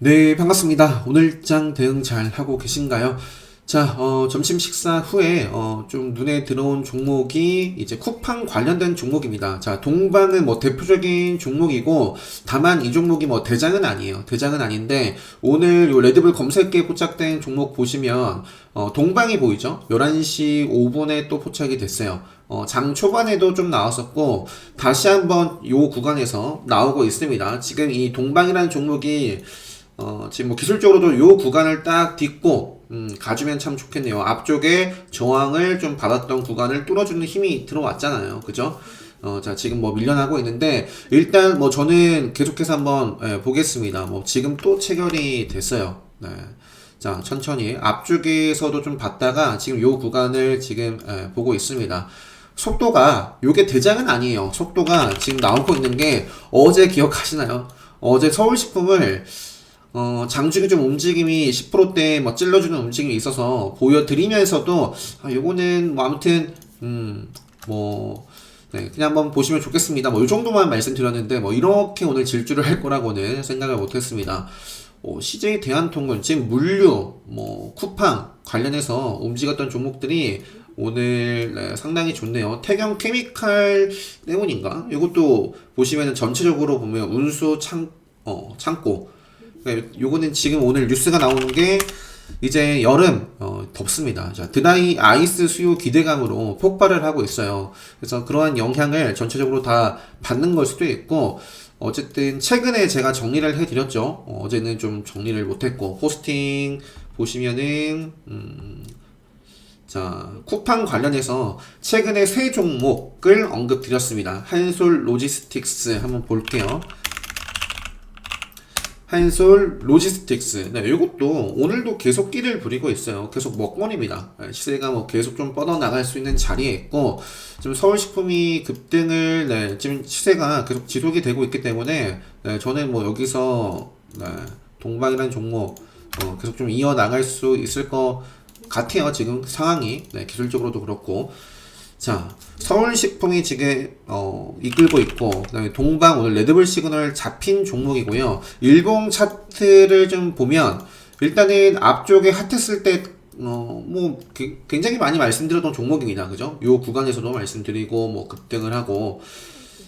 네, 반갑습니다. 오늘장 대응 잘 하고 계신가요? 자, 어, 점심 식사 후에, 어, 좀 눈에 들어온 종목이 이제 쿠팡 관련된 종목입니다. 자, 동방은 뭐 대표적인 종목이고, 다만 이 종목이 뭐 대장은 아니에요. 대장은 아닌데, 오늘 요 레드불 검색기에 포착된 종목 보시면, 어, 동방이 보이죠? 11시 5분에 또 포착이 됐어요. 어, 장 초반에도 좀 나왔었고, 다시 한번 요 구간에서 나오고 있습니다. 지금 이 동방이라는 종목이 어, 지금 뭐 기술적으로도 요 구간을 딱 딛고, 음, 가주면 참 좋겠네요. 앞쪽에 저항을 좀 받았던 구간을 뚫어주는 힘이 들어왔잖아요. 그죠? 어, 자, 지금 뭐 밀려나고 있는데, 일단 뭐 저는 계속해서 한번, 예, 보겠습니다. 뭐 지금 또 체결이 됐어요. 네. 자, 천천히. 앞쪽에서도 좀 봤다가 지금 요 구간을 지금, 예, 보고 있습니다. 속도가, 요게 대장은 아니에요. 속도가 지금 나오고 있는 게 어제 기억하시나요? 어제 서울식품을 어, 장중에 좀 움직임이 10%대 뭐 찔러주는 움직임이 있어서 보여드리면서도, 아, 요거는 뭐 아무튼, 음, 뭐, 네, 그냥 한번 보시면 좋겠습니다. 뭐, 이 정도만 말씀드렸는데, 뭐, 이렇게 오늘 질주를 할 거라고는 생각을 못 했습니다. 어, CJ 대한통운, 지금 물류, 뭐, 쿠팡 관련해서 움직였던 종목들이 오늘 네, 상당히 좋네요. 태경 케미칼 때문인가? 이것도 보시면은 전체적으로 보면 운수 창, 어, 창고, 그러니까 요거는 지금 오늘 뉴스가 나오는 게 이제 여름 어, 덥습니다. 자, 드라이 아이스 수요 기대감으로 폭발을 하고 있어요. 그래서 그러한 영향을 전체적으로 다 받는 걸 수도 있고 어쨌든 최근에 제가 정리를 해드렸죠. 어, 어제는 좀 정리를 못했고 포스팅 보시면은 음, 자, 쿠팡 관련해서 최근에 세 종목을 언급드렸습니다. 한솔 로지스틱스 한번 볼게요. 한솔 로지스틱스. 네, 이것도 오늘도 계속 끼를 부리고 있어요. 계속 먹거리입니다. 네, 시세가 뭐 계속 좀 뻗어나갈 수 있는 자리에 있고, 지금 서울식품이 급등을, 네, 지금 시세가 계속 지속이 되고 있기 때문에, 네, 저는 뭐 여기서, 네, 동방이라는 종목, 어, 계속 좀 이어나갈 수 있을 것 같아요. 지금 상황이. 네, 기술적으로도 그렇고. 자, 서울식품이 지금 어, 이끌고 있고 그다음에 동방 오늘 레드불 시그널 잡힌 종목이고요. 일봉 차트를 좀 보면 일단은 앞쪽에 핫했을 때 어, 뭐, 굉장히 많이 말씀드렸던 종목입니다. 그죠? 요 구간에서도 말씀드리고, 뭐, 급등을 하고.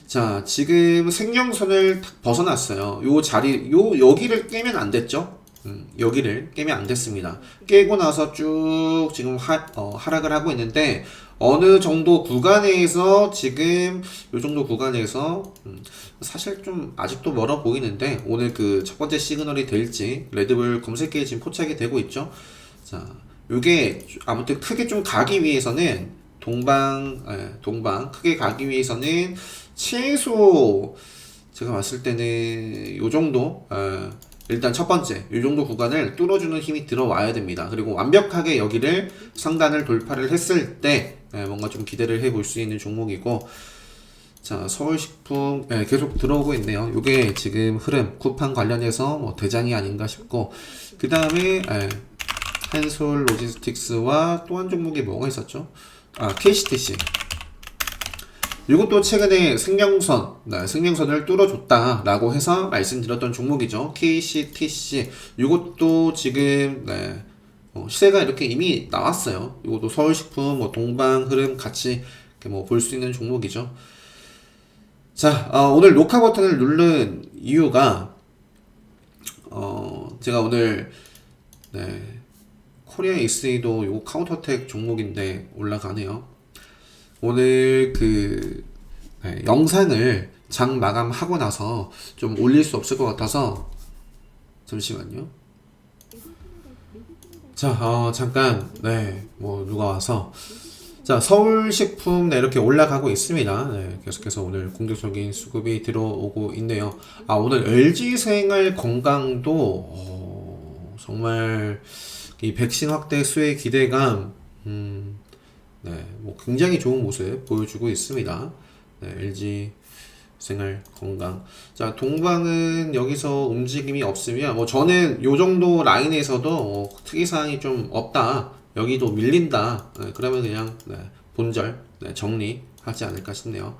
자, 지금 생명선을 탁 벗어났어요. 요 자리, 요, 여기를 깨면 안 됐죠? 음, 여기를 깨면 안 됐습니다. 깨고 나서 쭉 지금 하, 어, 하락을 하고 있는데 어느 정도 구간에서 지금 요 정도 구간에서 음, 사실 좀 아직도 멀어 보이는데 오늘 그 첫 번째 시그널이 될지 레드불 검색기에 지금 포착이 되고 있죠. 자, 요게 아무튼 크게 좀 가기 위해서는 동방, 예, 동방 크게 가기 위해서는 최소 제가 봤을 때는 요 정도 예, 일단 첫 번째, 이 정도 구간을 뚫어주는 힘이 들어와야 됩니다. 그리고 완벽하게 여기를 상단을 돌파를 했을 때 예, 뭔가 좀 기대를 해볼 수 있는 종목이고 자 서울식품 예, 계속 들어오고 있네요. 이게 지금 흐름 쿠팡 관련해서 뭐 대장이 아닌가 싶고 그 다음에 예, 한솔 로지스틱스와 또 한 종목이 뭐가 있었죠? 아 KCTC 이것도 최근에 생명선, 네, 생명선을 뚫어줬다라고 해서 말씀드렸던 종목이죠. KCTC. 이것도 지금, 네, 어, 시세가 이렇게 이미 나왔어요. 이것도 서울식품, 뭐 동방 흐름 같이 뭐 볼 수 있는 종목이죠. 자, 어, 오늘 녹화 버튼을 누른 이유가, 어, 제가 오늘, 네, 코리아 에이스도 요 카운터텍 종목인데 올라가네요. 오늘 그 네, 영상을 장 마감하고 나서 좀 올릴 수 없을 것 같아서 잠시만요. 자, 어, 잠깐, 네, 뭐, 누가 와서. 자, 서울식품, 네, 이렇게 올라가고 있습니다. 네, 계속해서 오늘 공격적인 수급이 들어오고 있네요. 아, 오늘 LG생활 건강도, 어, 정말, 이 백신 확대 수의 기대감, 음, 네, 뭐 굉장히 좋은 모습 보여주고 있습니다. 네, LG 생활 건강. 자, 동방은 여기서 움직임이 없으면 뭐 저는 요 정도 라인에서도 어, 특이 사항이 좀 없다. 여기도 밀린다. 네, 그러면 그냥 네, 본절 네, 정리하지 않을까 싶네요.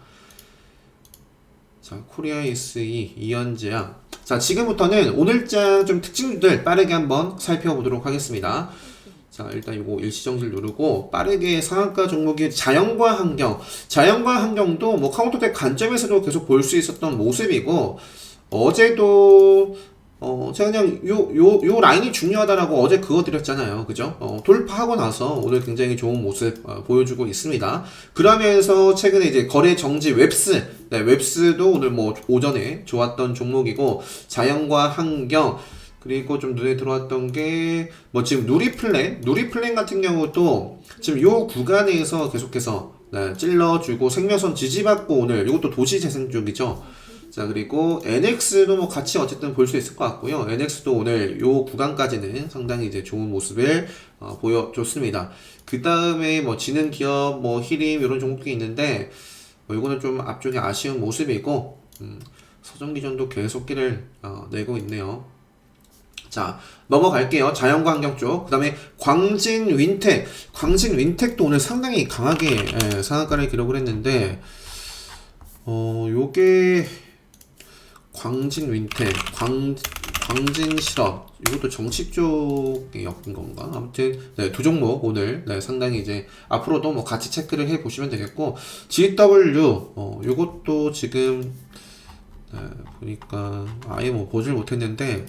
자, 코리아 SE 이현재야. 자, 지금부터는 오늘장 좀 특징들 빠르게 한번 살펴보도록 하겠습니다. 자, 일단 이거 일시정지를 누르고 빠르게 상한가 종목이 자연과 환경. 자연과 환경도 뭐 카운터덱 관점에서도 계속 볼 수 있었던 모습이고 어제도 어, 제가 그냥 요, 요, 요 라인이 중요하다라고 어제 그거 드렸잖아요. 그죠? 어, 돌파하고 나서 오늘 굉장히 좋은 모습 어, 보여주고 있습니다. 그러면서 최근에 이제 거래 정지 웹스, 네, 웹스도 오늘 뭐 오전에 좋았던 종목이고, 자연과 환경, 그리고 좀 눈에 들어왔던 게, 뭐 지금 누리플랜, 누리플랜 같은 경우도 지금 요 구간에서 계속해서 네, 찔러주고 생명선 지지받고 오늘 이것도 도시재생 쪽이죠. 자 그리고 NX도 뭐 같이 어쨌든 볼 수 있을 것 같고요. NX도 오늘 요 구간까지는 상당히 이제 좋은 모습을 어, 보여줬습니다. 그 다음에 뭐 지능 기업, 뭐 히림 이런 종목이 있는데 뭐 이거는 좀 앞쪽에 아쉬운 모습이고 음, 서정기전도 계속 길을 어, 내고 있네요. 자 넘어갈게요. 자연과 환경 쪽. 그 다음에 광진 윈텍. 광진 윈텍도 오늘 상당히 강하게 예, 상한가를 기록을 했는데 어 요게 광진 윈텍, 광, 광진 실업, 이것도 정식 엮인 건가? 아무튼, 네, 두 종목 오늘, 네, 상당히 이제, 앞으로도 뭐 같이 체크를 해 보시면 되겠고, GW, 어, 요것도 지금, 네, 보니까, 아예 뭐 보질 못했는데,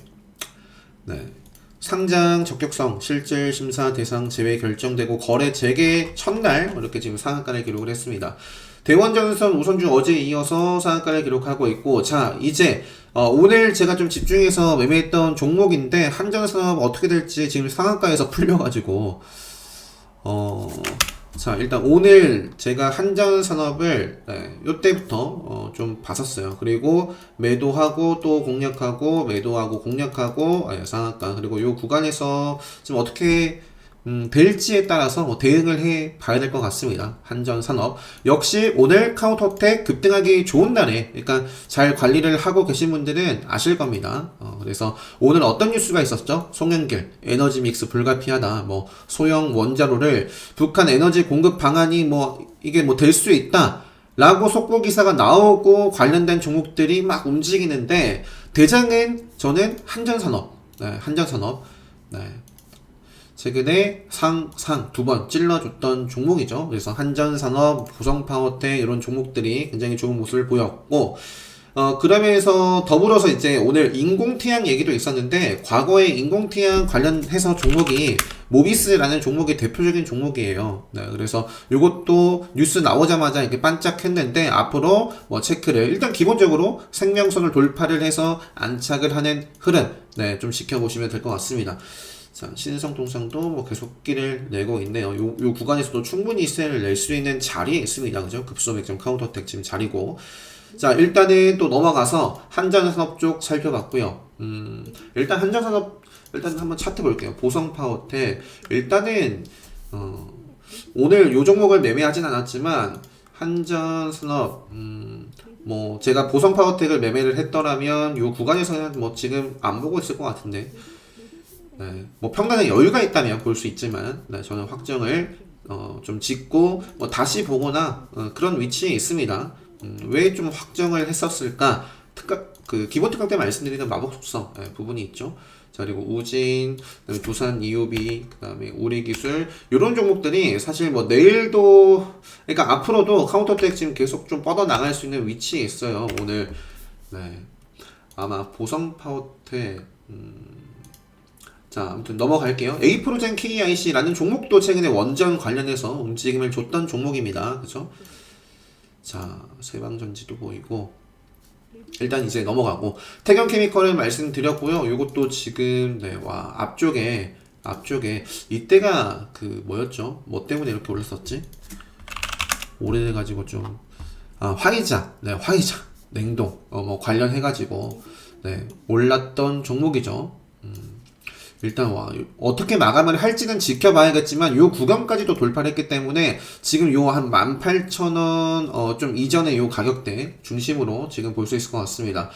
네. 상장 적격성, 실질 심사 대상 제외 결정되고 거래 재개 첫날 이렇게 지금 상한가를 기록을 했습니다. 대원전선 우선주 어제 이어서 상한가를 기록하고 있고 자 이제 어, 오늘 제가 좀 집중해서 매매했던 종목인데 한전산업 어떻게 될지 지금 상한가에서 풀려가지고 어, 자 일단 오늘 제가 한전 산업을 네, 요때부터 어, 좀 봤었어요. 그리고 매도하고 또 공략하고 매도하고 공략하고 네, 상한가 그리고 요 구간에서 지금 어떻게 음, 될지에 따라서 뭐 대응을 해 봐야 될 것 같습니다. 한전산업. 역시 오늘 카운터텍 급등하기 좋은 날에, 그러니까 잘 관리를 하고 계신 분들은 아실 겁니다. 어, 그래서 오늘 어떤 뉴스가 있었죠? 송영길, 에너지 믹스 불가피하다, 뭐, 소형 원자로를 북한 에너지 공급 방안이 뭐, 이게 뭐 될 수 있다. 라고 속보 기사가 나오고 관련된 종목들이 막 움직이는데, 대장은 저는 한전산업, 네, 한전산업, 네, 최근에 상, 상 두 번 찔러줬던 종목이죠. 그래서 한전산업, 보성파워텍 이런 종목들이 굉장히 좋은 모습을 보였고, 어, 그러면서 더불어서 이제 오늘 인공태양 얘기도 있었는데, 과거에 인공태양 관련해서 종목이 모비스라는 종목이 대표적인 종목이에요. 네, 그래서 이것도 뉴스 나오자마자 이렇게 반짝했는데, 앞으로 뭐 체크를, 일단 기본적으로 생명선을 돌파를 해서 안착을 하는 흐름, 네, 좀 지켜보시면 될 것 같습니다. 자, 신성 동상도 뭐 계속 끼를 내고 있네요. 요, 요 구간에서도 충분히 세를 낼 수 있는 자리에 있습니다. 그죠? 급소 맥점 카운터텍 지금 자리고. 자, 일단은 또 넘어가서 한전산업 쪽 살펴봤고요. 음, 일단 한전산업, 일단 한번 차트 볼게요. 보성 파워텍. 일단은, 어, 오늘 요 종목을 매매하진 않았지만, 한전산업, 음, 뭐, 제가 보성 파워텍을 매매를 했더라면, 요 구간에서는 뭐 지금 안 보고 있을 것 같은데, 네, 뭐 평단에 여유가 있다면 볼 수 있지만 네, 저는 확정을 어, 좀 짓고 뭐 다시 보거나 어, 그런 위치에 있습니다. 음, 왜 좀 확정을 했었을까? 특각 그 기본 특강 때 말씀드리는 마법 속성 네, 부분이 있죠. 자 그리고 우진, 그다음에 두산 이오비, 그다음에 우리 기술 이런 종목들이 사실 뭐 내일도 그러니까 앞으로도 카운터텍 지금 계속 좀 뻗어 나갈 수 있는 위치에 있어요. 오늘 네 아마 보성 파워텍 음, 자, 아무튼 넘어갈게요. 에이프로젠 KIC라는 종목도 최근에 원전 관련해서 움직임을 줬던 종목입니다. 그죠? 자, 세방전지도 보이고. 일단 이제 넘어가고. 태경 케미컬을 말씀드렸고요. 이것도 지금, 네, 와, 앞쪽에, 앞쪽에, 이때가 그, 뭐였죠? 뭐 때문에 이렇게 올랐었지? 오래돼가지고 좀, 아, 화이자. 네, 화이자. 냉동. 어, 뭐 관련해가지고, 네, 올랐던 종목이죠. 음. 일단 와 어떻게 마감을 할지는 지켜봐야겠지만 요 구간까지도 돌파를 했기 때문에 지금 요 한 18,000원 어 좀 이전의 요 가격대 중심으로 지금 볼 수 있을 것 같습니다.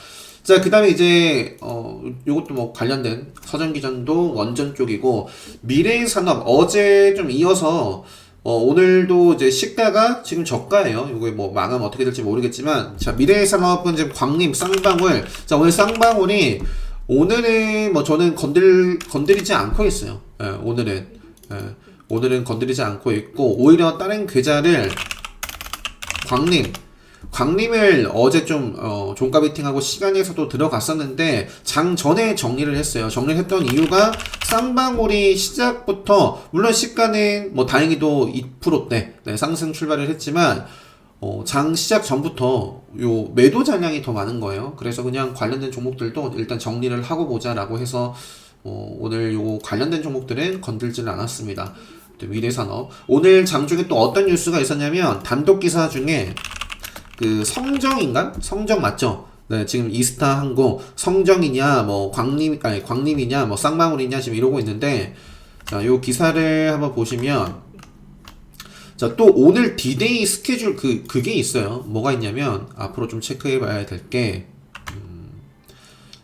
자, 그 다음에 이제, 어, 요것도 뭐 관련된 서전기전도 원전 쪽이고, 미래의 산업, 어제 좀 이어서, 어, 오늘도 이제 시가가 지금 저가예요. 이거 뭐 마감 어떻게 될지 모르겠지만 자 미래의 산업은 지금 광림 쌍방울 자 오늘 쌍방울이 오늘은 뭐 저는 건들 건드리지 않고 있어요. 예, 오늘은 예, 오늘은 건드리지 않고 있고 오히려 다른 계좌를 광림 광림을 어제 좀 어, 종가 베팅하고 시간에서도 들어갔었는데 장 전에 정리를 했어요. 정리를 했던 이유가 쌍방울이 시작부터 물론 시가는 뭐 다행히도 2%대 네, 상승 출발을 했지만 어, 장 시작 전부터 요 매도 잔량이 더 많은 거예요. 그래서 그냥 관련된 종목들도 일단 정리를 하고 보자라고 해서 어, 오늘 요 관련된 종목들은 건들지는 않았습니다. 또 미래산업 오늘 장 중에 또 어떤 뉴스가 있었냐면 단독 기사 중에 그 성정인가? 성정 맞죠? 네, 지금 이스타 항공 성정이냐 뭐 광림 아니 광림이냐 뭐 쌍방울이냐 지금 이러고 있는데 자, 요 기사를 한번 보시면 자, 또 오늘 디데이 스케줄 그 그게 있어요. 뭐가 있냐면 앞으로 좀 체크해 봐야 될 게 음,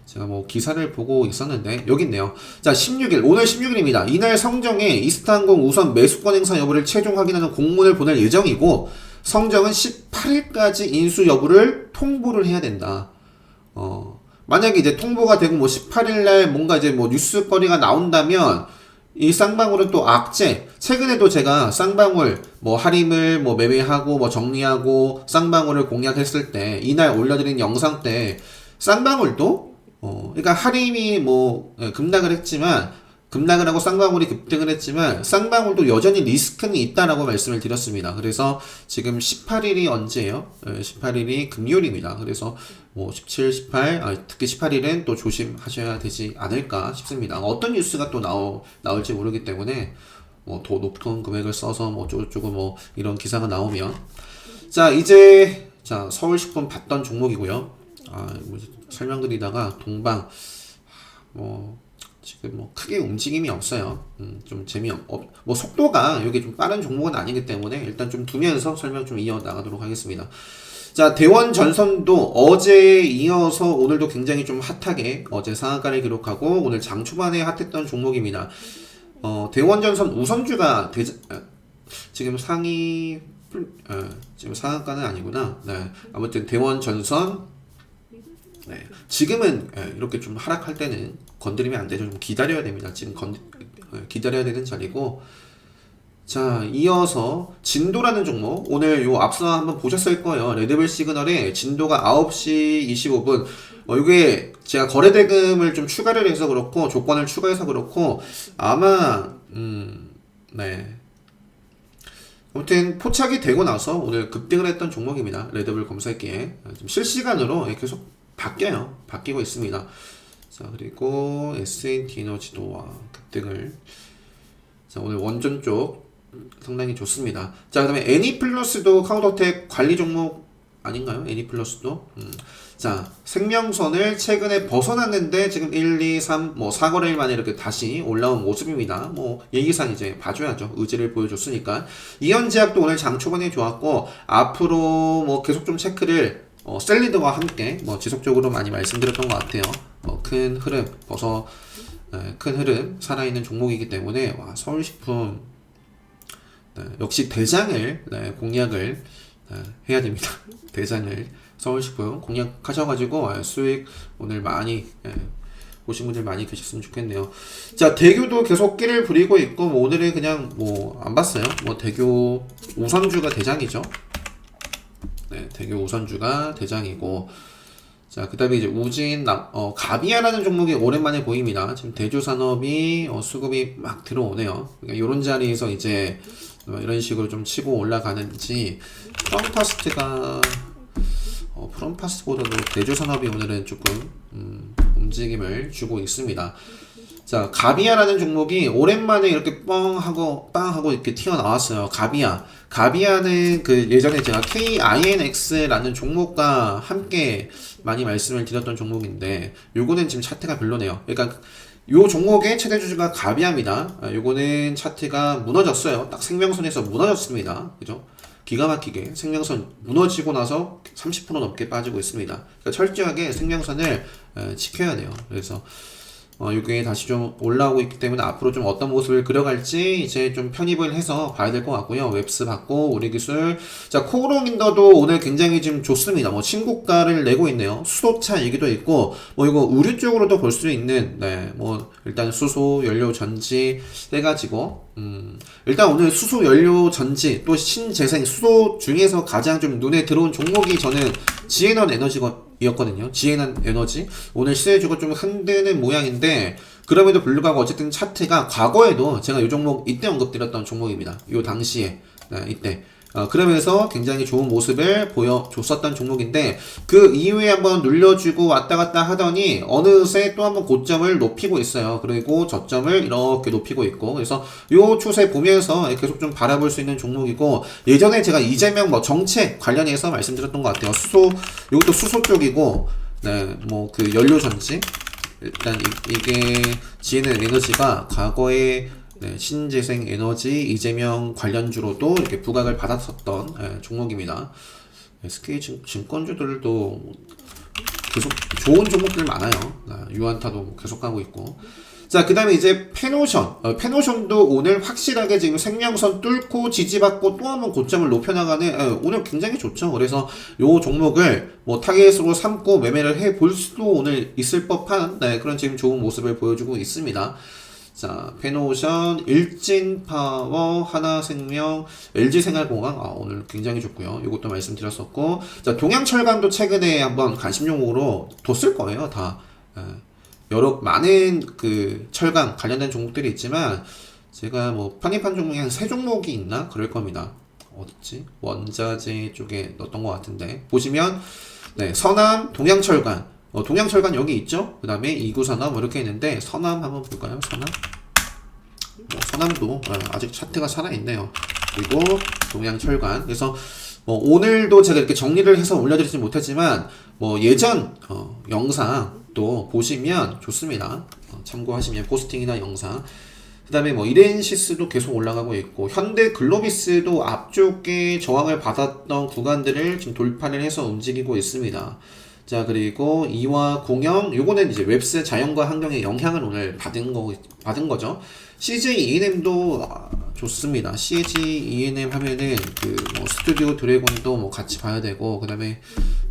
제가 뭐 기사를 보고 있었는데 여기 있네요. 자, 16일 오늘 16일입니다. 이날 성정에 이스타항공 우선 매수권 행사 여부를 최종 확인하는 공문을 보낼 예정이고 성정은 18일까지 인수 여부를 통보를 해야 된다. 어, 만약에 이제 통보가 되고 뭐 18일날 뭔가 이제 뭐 뉴스거리가 나온다면 이 쌍방울은 또 악재. 최근에도 제가 쌍방울 뭐 할인을 뭐 매매하고 뭐 정리하고 쌍방울을 공략했을 때 이날 올려드린 영상 때 쌍방울도 어, 그러니까 할인이 뭐 예, 급락을 했지만 급락을 하고 쌍방울이 급등을 했지만 쌍방울도 여전히 리스크는 있다라고 말씀을 드렸습니다. 그래서 지금 18일이 언제예요? 18일이 금요일입니다. 그래서 뭐 17, 18, 아, 특히 18일은 또 조심하셔야 되지 않을까 싶습니다. 어떤 뉴스가 또 나오, 나올지 모르기 때문에 뭐 더 높은 금액을 써서 뭐 어쩌고저쩌고 뭐 이런 기사가 나오면 자 이제 자 서울식품 봤던 종목이고요. 아, 뭐 설명드리다가 동방 뭐 지금 뭐 크게 움직임이 없어요. 음, 좀 재미없, 뭐 속도가 여기 좀 빠른 종목은 아니기 때문에 일단 좀 두면서 설명 좀 이어 나가도록 하겠습니다. 자, 대원 전선도 어제 이어서 오늘도 굉장히 좀 핫하게 어제 상한가를 기록하고 오늘 장 초반에 핫했던 종목입니다. 어, 대원 전선 우선주가 대, 어, 지금 상위 어, 지금 상한가는 아니구나. 네. 아무튼 대원 전선 네. 지금은 예, 이렇게 좀 하락할 때는 건드리면 안 되죠. 좀 기다려야 됩니다. 지금 건 예, 기다려야 되는 자리고. 자, 이어서 진도라는 종목. 오늘 요 앞서 한번 보셨을 거예요. 레드벨 시그널에 진도가 9시 25분. 어, 이게 제가 거래 대금을 좀 추가를 해서 그렇고, 조건을 추가해서 그렇고, 아마, 음, 네. 아무튼 포착이 되고 나서 오늘 급등을 했던 종목입니다. 레드불 검색기에. 지금 실시간으로 계속 바뀌어요. 바뀌고 있습니다. 자, 그리고 S&T 에너지도와 급등을. 자, 오늘 원전 쪽 상당히 좋습니다. 자, 그 다음에 애니플러스도 카운터텍 관리 종목 아닌가요? 애니플러스도. 음. 자, 생명선을 최근에 벗어났는데 지금 1, 2, 3, 뭐 4거래일 만에 이렇게 다시 올라온 모습입니다. 뭐 예기상 이제 봐줘야죠. 의지를 보여줬으니까. 이현제약도 오늘 장 초반에 좋았고 앞으로 뭐 계속 좀 체크를 어, 셀리드와 함께 뭐 지속적으로 많이 말씀드렸던 것 같아요. 어, 큰 흐름, 벌써 네, 큰 흐름 살아있는 종목이기 때문에 와, 서울식품 네, 역시 대장을 네, 공략을 네, 해야 됩니다. 대장을 서울식품 공략하셔가지고 네, 수익 오늘 많이 네, 보신 분들 많이 계셨으면 좋겠네요. 자, 대교도 계속 끼를 부리고 있고, 뭐 오늘은 그냥 뭐 안 봤어요. 뭐 대교 우선주가 대장이죠. 네, 대교 우선주가 대장이고 자, 그 다음에 이제 우진, 어, 가비아라는 종목이 오랜만에 보입니다. 지금 대주 산업이, 어, 수급이 막 들어오네요. 그러니까 요런 자리에서 이제, 어, 이런 식으로 좀 치고 올라가는지, 프롬파스트가, 어, 프롬파스트보다도 대주 산업이 오늘은 조금, 음, 움직임을 주고 있습니다. 자, 가비아라는 종목이 오랜만에 이렇게 뻥 하고 빵 하고 이렇게 튀어나왔어요. 가비아. 가비아는 그 예전에 제가 KINX라는 종목과 함께 많이 말씀을 드렸던 종목인데 요거는 지금 차트가 별로네요. 그러니까 요 종목의 최대 주주가 가비아입니다. 아, 요거는 차트가 무너졌어요. 딱 생명선에서 무너졌습니다. 그죠? 기가 막히게 생명선 무너지고 나서 30% 넘게 빠지고 있습니다. 그러니까 철저하게 생명선을 지켜야 돼요. 그래서 어, 이게 다시 좀 올라오고 있기 때문에 앞으로 좀 어떤 모습을 그려갈지 이제 좀 편입을 해서 봐야 될 것 같고요. 웹스 받고 우리 기술. 자, 코오롱인더도 오늘 굉장히 지금 좋습니다. 뭐 신고가를 내고 있네요. 수소차 얘기도 있고 뭐 이거 의류 쪽으로도 볼 수 있는 네, 뭐 일단 수소, 연료 전지 해가지고 음, 일단 오늘 수소 연료 전지 또 신재생 수소 중에서 가장 좀 눈에 들어온 종목이 저는 지에넌 에너지 였거든요. 지에넌 에너지 오늘 시세주가 좀 흔드는 모양인데 그럼에도 불구하고 어쨌든 차트가 과거에도 제가 이 종목 이때 언급드렸던 종목입니다. 이 당시에 네, 이때 어, 그러면서 굉장히 좋은 모습을 보여줬었던 종목인데 그 이후에 한번 눌려주고 왔다 갔다 하더니 어느새 또 한번 고점을 높이고 있어요. 그리고 저점을 이렇게 높이고 있고 그래서 요 추세 보면서 계속 좀 바라볼 수 있는 종목이고 예전에 제가 이재명 뭐 정책 관련해서 말씀드렸던 것 같아요. 수소 이것도 수소 쪽이고 네 뭐 그 연료 전지 일단 이, 이게 지혜는 에너지가 과거에 네, 신재생 에너지 이재명 관련주로도 이렇게 부각을 받았었던 예, 종목입니다. 예, SK 증, 증권주들도 계속 좋은 종목들 많아요. 아, 유한타도 계속 가고 있고. 자, 그 다음에 이제 페노션. 어, 페노션도 오늘 확실하게 지금 생명선 뚫고 지지받고 또 한 번 고점을 높여나가는, 예, 오늘 굉장히 좋죠. 그래서 요 종목을 뭐 타겟으로 삼고 매매를 해 볼 수도 오늘 있을 법한, 네, 그런 지금 좋은 모습을 보여주고 있습니다. 자, 페노션, 일진파워, 하나생명, LG생활공학, 아, 오늘 굉장히 좋고요. 이것도 말씀드렸었고, 자, 동양철강도 최근에 한번 관심 종목으로 뒀을 거예요, 다. 예. 여러, 많은 그 철강 관련된 종목들이 있지만, 제가 뭐 편입한 종목이 한 세 종목이 있나? 그럴 겁니다. 어딨지? 원자재 쪽에 넣었던 것 같은데. 보시면, 네, 서남, 동양철강, 어, 동양철관 여기 있죠? 그 다음에 이구산업 뭐 이렇게 있는데 서남 한번 볼까요? 서남 뭐 서남도 어, 아직 차트가 살아있네요 그리고 동양철관 그래서 뭐 오늘도 제가 이렇게 정리를 해서 올려드리지 못했지만 뭐 예전 어, 영상 또 보시면 좋습니다 어, 참고하시면 포스팅이나 영상 그 다음에 뭐 이렌시스도 계속 올라가고 있고 현대 글로비스도 앞쪽에 저항을 받았던 구간들을 지금 돌파를 해서 움직이고 있습니다. 자 그리고 이와 공영 요거는 이제 웹스 자연과 환경의 영향을 오늘 받은 거 받은 거죠. CJ E&M도 아, 좋습니다. CJ E&M 하면은 그 뭐 스튜디오 드래곤도 뭐 같이 봐야 되고 그다음에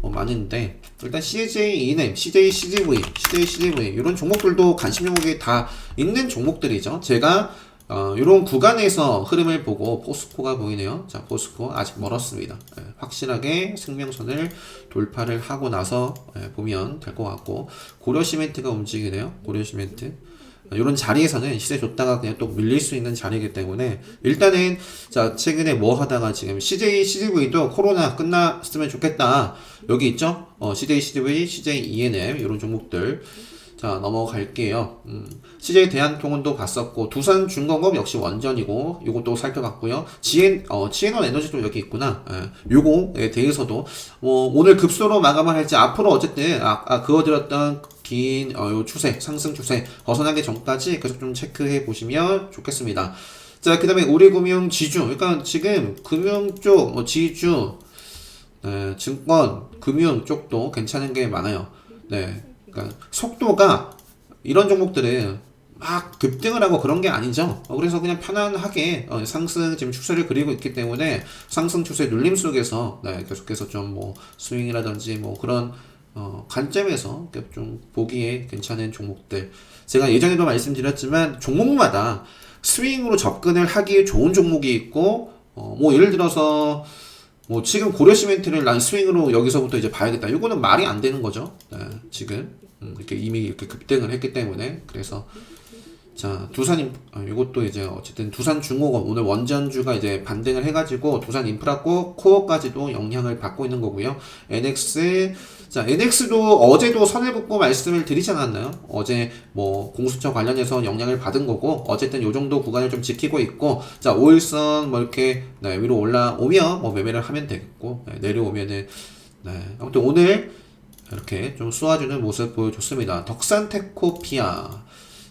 뭐 많은데 일단 CJ E&M, CJ CGV, CJ CGV 이런 종목들도 관심 종목이 다 있는 종목들이죠. 제가 어, 이런 구간에서 흐름을 보고 포스코가 보이네요. 자, 포스코 아직 멀었습니다. 예, 확실하게 생명선을 돌파를 하고 나서 예, 보면 될 것 같고 고려 시멘트가 움직이네요. 고려 시멘트. 이런 자리에서는 시세 줬다가 그냥 또 밀릴 수 있는 자리이기 때문에 일단은 자 최근에 뭐 하다가 지금 CJ CGV도 코로나 끝났으면 좋겠다 여기 있죠 어, CJ CGV CJ E&M 이런 종목들 자 넘어갈게요. 음, CJ 대한통운도 봤었고 두산 중공업 역시 원전이고 요것도 살펴봤고요. GN 어 GN원 에너지도 여기 있구나. 예, 요거에 대해서도 뭐 오늘 급소로 마감을 할지 앞으로 어쨌든 아까 그어드렸던 긴 어, 요 추세 상승 추세 벗어나기 전까지 계속 좀 체크해 보시면 좋겠습니다. 자 그 다음에 우리금융 지주 그러니까 지금 금융 쪽 뭐 지주 네, 증권 금융 쪽도 괜찮은 게 많아요. 네. 그러니까 속도가 이런 종목들은 막 급등을 하고 그런 게 아니죠. 어, 그래서 그냥 편안하게 어, 상승 지금 추세를 그리고 있기 때문에 상승 추세 눌림 속에서 네, 계속해서 좀 뭐 스윙이라든지 뭐 그런 어, 관점에서 좀 보기에 괜찮은 종목들. 제가 예전에도 말씀드렸지만 종목마다 스윙으로 접근을 하기에 좋은 종목이 있고 어, 뭐 예를 들어서 뭐 지금 고려 시멘트를 난 스윙으로 여기서부터 이제 봐야겠다. 이거는 말이 안 되는 거죠. 네, 지금 음, 이렇게 이미 이렇게 급등을 했기 때문에 그래서 자 두산 아, 이것도 이제 어쨌든 두산 중공업 오늘 원전주가 이제 반등을 해가지고 두산 인프라코 코어까지도 영향을 받고 있는 거고요. NX 자 NX도 어제도 긋고 말씀을 드리지 않았나요? 어제 뭐 공수처 관련해서 영향을 받은 거고 어쨌든 요 정도 구간을 좀 지키고 있고 자 5일선 뭐 이렇게 네, 위로 올라오면 뭐 매매를 하면 되겠고 네, 내려오면은 네 아무튼 오늘 이렇게 좀 쏘아주는 모습 보여줬습니다. 덕산테코피아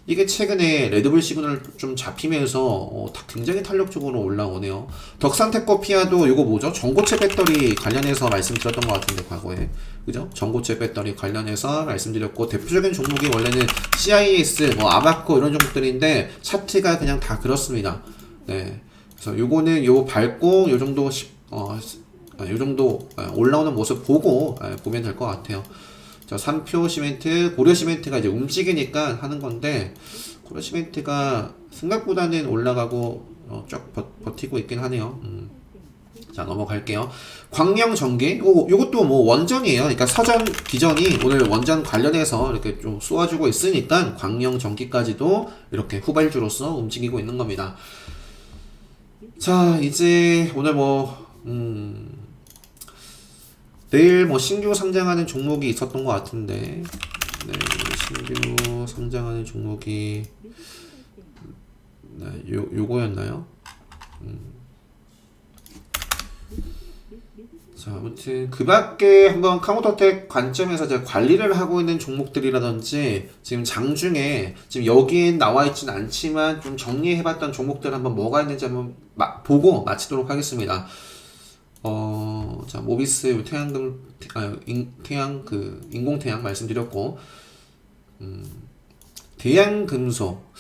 이게 최근에 레드불 시그널 좀 잡히면서 어, 다 굉장히 탄력적으로 올라오네요. 덕산테코피아도 이거 뭐죠? 전고체 배터리 관련해서 말씀드렸던 것 같은데 과거에 그죠? 전고체 배터리 관련해서 말씀드렸고 대표적인 종목이 원래는 CIS, 뭐 아바코 이런 종목들인데 차트가 그냥 다 그렇습니다. 네, 그래서 요거는 요 밟고 요 정도 시- 어, 아, 요 정도 아, 올라오는 모습 보고 아, 보면 될 것 같아요. 자, 삼표 시멘트, 고려 시멘트가 이제 움직이니까 하는 건데 고려 시멘트가 생각보다는 올라가고 어, 쭉 버, 버티고 있긴 하네요. 음. 자 넘어갈게요. 광명 전기, 요 요것도 뭐 원전이에요. 그러니까 서전 기전이 오늘 원전 관련해서 이렇게 좀 쏘아주고 있으니까 광명 전기까지도 이렇게 후발주로서 움직이고 있는 겁니다. 자 이제 오늘 뭐 음. 내일 뭐 신규 상장하는 종목이 있었던 것 같은데 네, 신규 상장하는 종목이 네, 요, 요거였나요? 자, 아무튼 그 밖에 한번 카운터텍 관점에서 제가 관리를 하고 있는 종목들이라든지 지금 장중에 지금 여기에 나와 있진 않지만 좀 정리해봤던 종목들 한번 뭐가 있는지 한번 마- 보고 마치도록 하겠습니다. 어, 자, 모비스 태양금, 아, 인, 태양, 그, 인공태양 말씀드렸고, 음, 대양금속.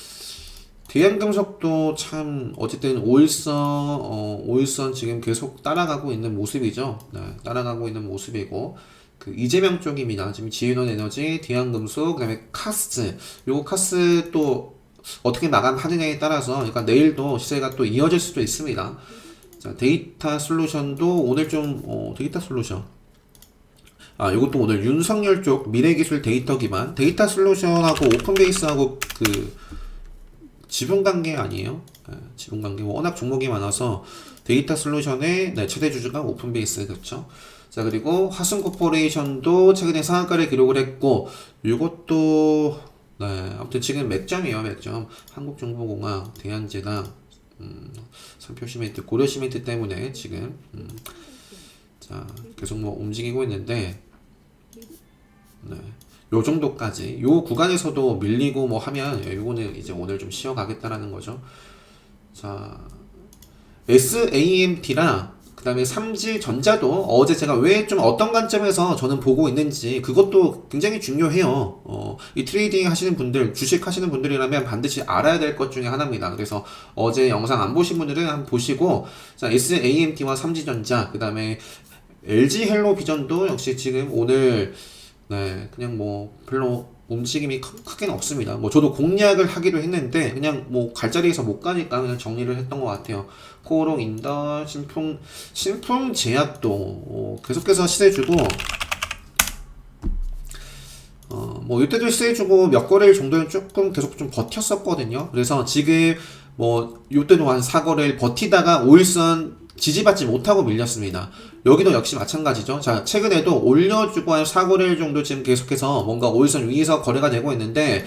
대양금속도 참, 어쨌든 오일선, 어, 오일선 지금 계속 따라가고 있는 모습이죠. 네, 따라가고 있는 모습이고, 그, 이재명 쪽입니다. 지금 지윤원 에너지, 대양금속, 그 다음에 카스. 요거 카스 또, 어떻게 마감하느냐에 따라서, 그러니까 내일도 시세가 또 이어질 수도 있습니다. 자, 데이터 솔루션도 오늘 좀, 어, 데이터 솔루션. 아, 이것도 오늘 윤석열 쪽 미래기술 데이터 기반. 데이터 솔루션하고 오픈베이스하고 그, 지분 관계 아니에요? 네, 지분 관계. 워낙 종목이 많아서 데이터 솔루션의 네, 최대 주주가 오픈베이스, 그렇죠? 자, 그리고 화순 코퍼레이션도 최근에 상한가를 기록을 했고, 이것도, 네, 아무튼 지금 맥점이에요, 맥점. 한국정보공학, 대한제당, 음, 삼표 시멘트, 고려 시멘트 때문에 지금 음, 자 계속 뭐 움직이고 있는데 네. 요 정도까지 요 구간에서도 밀리고 뭐 하면 예, 요거는 이제 오늘 좀 쉬어가겠다라는 거죠. 자 SAMT랑 그 다음에 삼지 전자도 어제 제가 왜 좀 어떤 관점에서 저는 보고 있는지 그것도 굉장히 중요해요. 어, 이 트레이딩 하시는 분들, 주식 하시는 분들이라면 반드시 알아야 될 것 중에 하나입니다. 그래서 어제 영상 안 보신 분들은 한번 보시고, 자, SAMT와 삼지전자, 그 다음에 LG 헬로 비전도 역시 지금 오늘, 네, 그냥 뭐 별로 움직임이 크, 크게는 없습니다. 뭐 저도 공략을 하기도 했는데 그냥 뭐 갈 자리에서 못 가니까 그냥 정리를 했던 것 같아요. 코오롱 인더 신풍 신풍 제약도 어, 계속해서 시세 주고 어뭐 이때도 시세 주고 몇 거래일 정도는 조금 계속 좀 버텼었거든요. 그래서 지금 뭐 이때도 한 4거래일 버티다가 5일선 지지받지 못하고 밀렸습니다. 여기도 역시 마찬가지죠. 자, 최근에도 올려주고 한 4거래일 정도 지금 계속해서 뭔가 5일선 위에서 거래가 되고 있는데,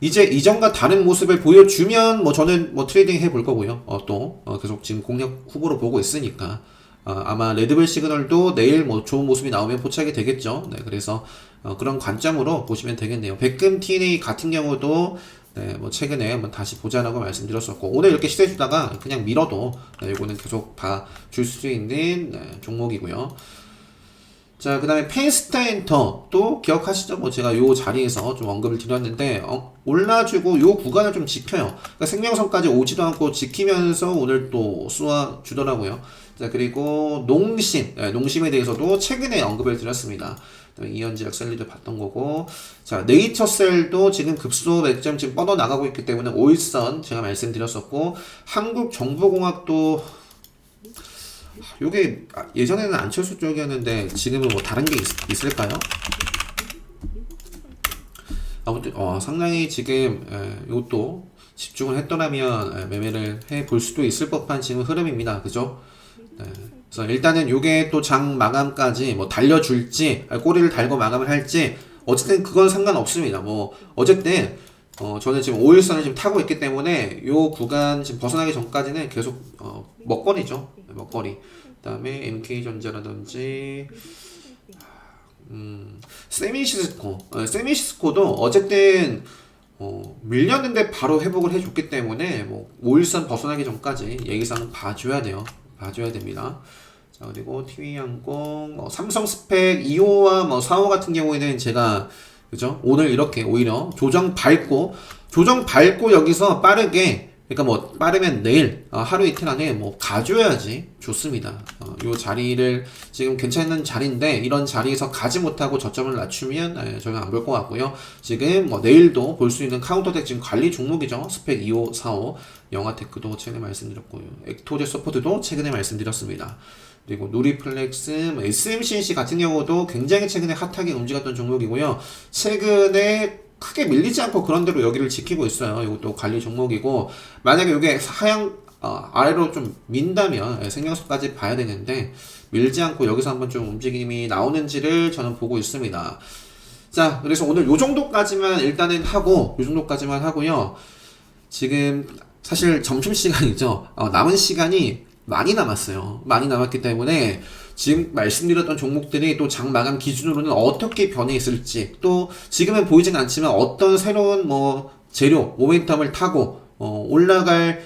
이제 이전과 다른 모습을 보여주면 뭐 저는 뭐 트레이딩 해볼 거고요. 어, 또, 어, 계속 지금 공략 후보로 보고 있으니까. 어, 아마 레드벨 시그널도 내일 뭐 좋은 모습이 나오면 포착이 되겠죠. 네, 그래서 어, 그런 관점으로 보시면 되겠네요. 백금 TNA 같은 경우도 네, 뭐 최근에 한번 다시 보자라고 말씀드렸었고 오늘 이렇게 시세 주다가 그냥 밀어도 네, 이거는 계속 봐줄 수 있는 네, 종목이고요. 자, 그 다음에 펜스타엔터 또 기억하시죠? 뭐 제가 요 자리에서 좀 언급을 드렸는데 어, 올라주고 요 구간을 좀 지켜요. 그러니까 생명선까지 오지도 않고 지키면서 오늘 또 쏘아 주더라고요. 자, 그리고 농심, 네, 농심에 대해서도 최근에 언급을 드렸습니다. 이현지약 셀리도 봤던 거고 자 네이처셀도 지금 급소 맥점 지금 뻗어 나가고 있기 때문에 오일선 제가 말씀드렸었고 한국정보공학도 요게 아, 예전에는 안철수 쪽이었는데 지금은 뭐 다른 게 있, 을까요 아무튼 어, 상당히 지금 에, 이것도 집중을 했더라면 에, 매매를 해 볼 수도 있을 법한 지금 흐름입니다. 그죠? 네. 그래서 일단은 요게 또 장 마감까지 뭐 달려줄지 꼬리를 달고 마감을 할지 어쨌든 그건 상관없습니다. 뭐 어쨌든 어 저는 지금 5일선을 지금 타고 있기 때문에 요 구간 지금 벗어나기 전까지는 계속 어 먹거리죠. 네, 먹거리. 그다음에 MK전자라든지 음 세미시스코 어, 세미시스코도 어쨌든 어, 밀렸는데 바로 회복을 해줬기 때문에 뭐 5일선 벗어나기 전까지 예의상 봐줘야 돼요. 봐줘야 됩니다. 자 그리고 TV항공, 뭐 삼성 스펙 2호와 뭐 4호 같은 경우에는 제가 그죠? 오늘 이렇게 오히려 조정 밟고 조정 밟고 여기서 빠르게 그러니까 뭐 빠르면 내일 어, 하루 이틀 안에 뭐 가줘야지 좋습니다. 어, 요 자리를 지금 괜찮은 자리인데 이런 자리에서 가지 못하고 저점을 낮추면 예, 저는 안 볼 것 같고요. 지금 뭐 내일도 볼 수 있는 카운터덱 지금 관리 종목이죠. 스펙 25, 45, 영화테크도 최근에 말씀드렸고요. 엑토제 서포트도 최근에 말씀드렸습니다. 그리고 누리플렉스, 뭐 SMCC 같은 경우도 굉장히 최근에 핫하게 움직였던 종목이고요. 최근에 크게 밀리지 않고 그런 대로 여기를 지키고 있어요. 이것도 관리 종목이고 만약에 이게 하향 어, 아래로 좀 민다면 예, 생명수까지 봐야 되는데 밀지 않고 여기서 한번 좀 움직임이 나오는지를 저는 보고 있습니다. 자, 그래서 오늘 요 정도까지만 일단은 하고 요 정도까지만 하고요. 지금 사실 점심 시간이죠. 어, 남은 시간이 많이 남았어요. 많이 남았기 때문에 지금 말씀드렸던 종목들이 또 장 마감 기준으로는 어떻게 변해 있을지 또 지금은 보이진 않지만 어떤 새로운 뭐 재료 모멘텀을 타고 어, 올라갈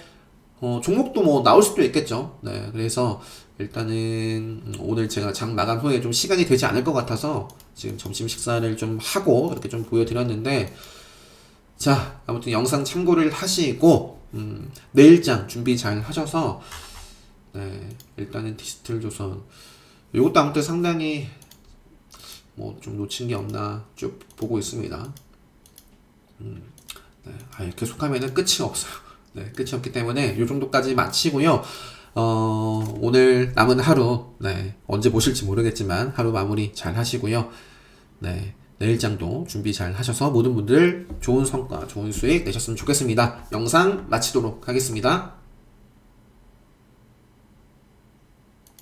어, 종목도 뭐 나올 수도 있겠죠. 네, 그래서 일단은 음, 오늘 제가 장 마감 후에 좀 시간이 되지 않을 것 같아서 지금 점심 식사를 좀 하고 이렇게 좀 보여드렸는데 자, 아무튼 영상 참고를 하시고, 음, 내일장 준비 잘 하셔서, 네, 일단은 디지털 조선. 이것도 아무튼 상당히, 뭐, 좀 놓친 게 없나 쭉 보고 있습니다. 음, 네, 아, 계속 하면은 끝이 없어요. 네, 끝이 없기 때문에 이 정도까지 마치고요. 어, 오늘 남은 하루, 네, 언제 보실지 모르겠지만 하루 마무리 잘 하시고요. 네. 내일장도 준비 잘 하셔서 모든 분들 좋은 성과, 좋은 수익 내셨으면 좋겠습니다. 영상 마치도록 하겠습니다.